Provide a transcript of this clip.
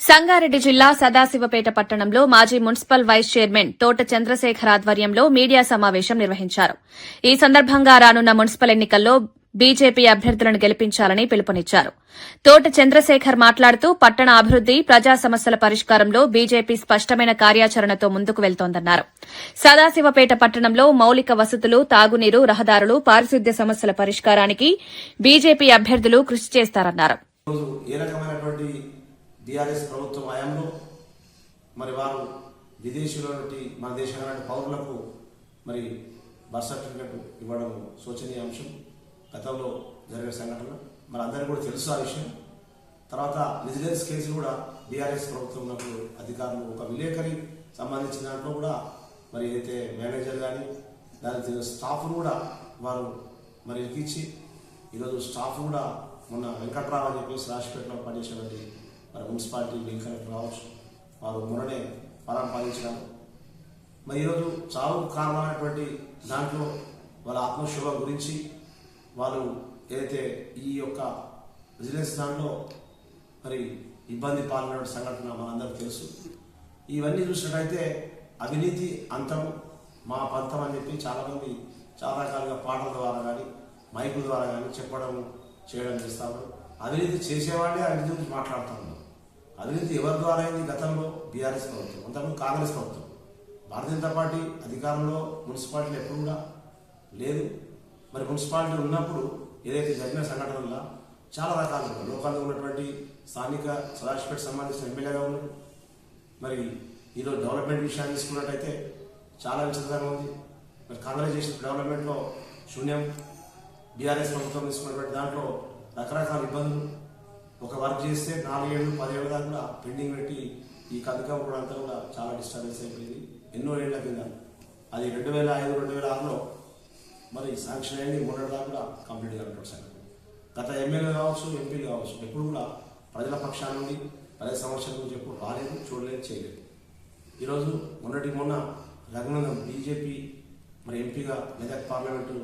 సంగారెడ్డి జిల్లా సదాశివపేట పట్టణంలో మాజీ మున్సిపల్ వైస్ చైర్మన్ తోట చంద్రశేఖర్ ఆధ్వర్యంలో మీడియా సమావేశం నిర్వహించారు. ఈ సందర్భంగా రానున్న మున్సిపల్ ఎన్నికల్లో బీజేపీ అభ్యర్థులను గెలిపించాలని పిలుపునిచ్చారు. తోట చంద్రశేఖర్ మాట్లాడుతూ పట్టణ అభివృద్ది ప్రజా సమస్యల పరిష్కారంలో బీజేపీ స్పష్టమైన కార్యాచరణతో ముందుకు వెళ్తోందన్నారు. సదాశివపేట పట్టణంలో మౌలిక వసతులు తాగునీరు రహదారులు పారిశుద్ధ్య సమస్యల పరిష్కారానికి బీజేపీ అభ్యర్థులు కృషి చేస్తారన్నారు. బీఆర్ఎస్ ప్రభుత్వం హయాంలో మరి వారు విదేశీయుల నుండి మన దేశంలోని పౌరులకు మరి బర్త్ సర్టిఫికెట్ ఇవ్వడం శోచనీయ అంశం. గతంలో జరిగిన సంఘటన మరి అందరికీ కూడా తెలుసు ఆ విషయం. తర్వాత విజిలెన్స్ కేసు కూడా బీఆర్ఎస్ ప్రభుత్వం ఉన్నప్పుడు అధికారులు ఒక విలేకరి సంబంధించిన దాంట్లో కూడా మరి అయితే మేనేజర్ కానీ దానికి స్టాఫ్ స్టాఫ్ను కూడా వారు మరి ఇరికిచ్చి ఈరోజు స్టాఫ్ కూడా మొన్న వెంకట్రావు అని చెప్పేసి రాజపేటలో పనిచేసినటువంటి మరి మున్సిపాలిటీ వెంకట్ రావచ్చు వారు మొన్ననే పరం పాలించినారు మరి ఈరోజు చావు కారణమైనటువంటి దాంట్లో వాళ్ళ ఆత్మశోభ గురించి వాళ్ళు ఏదైతే ఈ యొక్క బిజినెస్ దాంట్లో మరి ఇబ్బంది పాల్గొనే సంఘటన మనందరికీ తెలుసు. ఇవన్నీ చూసినట్టయితే అవినీతి అంతం మా పంతం అని చెప్పి చాలామంది చాలా రకాలుగా పాటల ద్వారా కానీ మైకుల ద్వారా కానీ చెప్పడం చేయడం చేస్తాము అవినీతి చేసేవాళ్ళే అవినీతి గురించి మాట్లాడుతూ అవినీతి ఎవరి ద్వారా అయింది? గతంలో బీఆర్ఎస్ ప్రభుత్వం అంతకుముందు కాంగ్రెస్ ప్రభుత్వం. భారతీయ జనతా పార్టీ అధికారంలో మున్సిపాలిటీలు ఎప్పుడు కూడా లేదు. మరి మున్సిపాలిటీ ఉన్నప్పుడు ఏదైతే జరిగిన సంఘటనల చాలా రకాలుగా లోకాల్లో ఉన్నటువంటి స్థానిక సదాశిపేట సంబంధించిన ఎమ్మెల్యేగా ఉన్నారు మరి ఈరోజు డెవలప్మెంట్ విషయాన్ని తీసుకున్నట్టయితే చాలా విచిత్రంగా ఉంది. మరి కాంగ్రెస్ చేసిన డెవలప్మెంట్లో శూన్యం. బీఆర్ఎస్ ప్రభుత్వం తీసుకున్నటువంటి దాంట్లో రకరకాల ఇబ్బందులు. ఒక వర్క్ చేస్తే నాలుగేళ్ళు పదేళ్ళ దాకా కూడా పెండింగ్ పెట్టి ఈ కథకం కూడా అంతా కూడా చాలా డిస్టర్బెన్స్ అయిపోయింది. ఎన్నో ఏళ్ళ కింద. అది రెండు వేల ఐదు రెండు వేల ఆరులో మరి శాంక్షన్ అయింది. మూడు దాకా కూడా కంప్లీట్ కానటువంటి సంగతి గత ఎమ్మెల్యే కావచ్చు ఎంపీలు కావచ్చు ఎప్పుడు కూడా ప్రజల పక్షాల నుండి పదే సమస్యల గురించి ఎప్పుడు రాలేదు చూడలేదు చేయలేదు. ఈరోజు మొన్నటి మొన్న రఘునందం బీజేపీ మరి ఎంపీగా మెదక్ పార్లమెంటు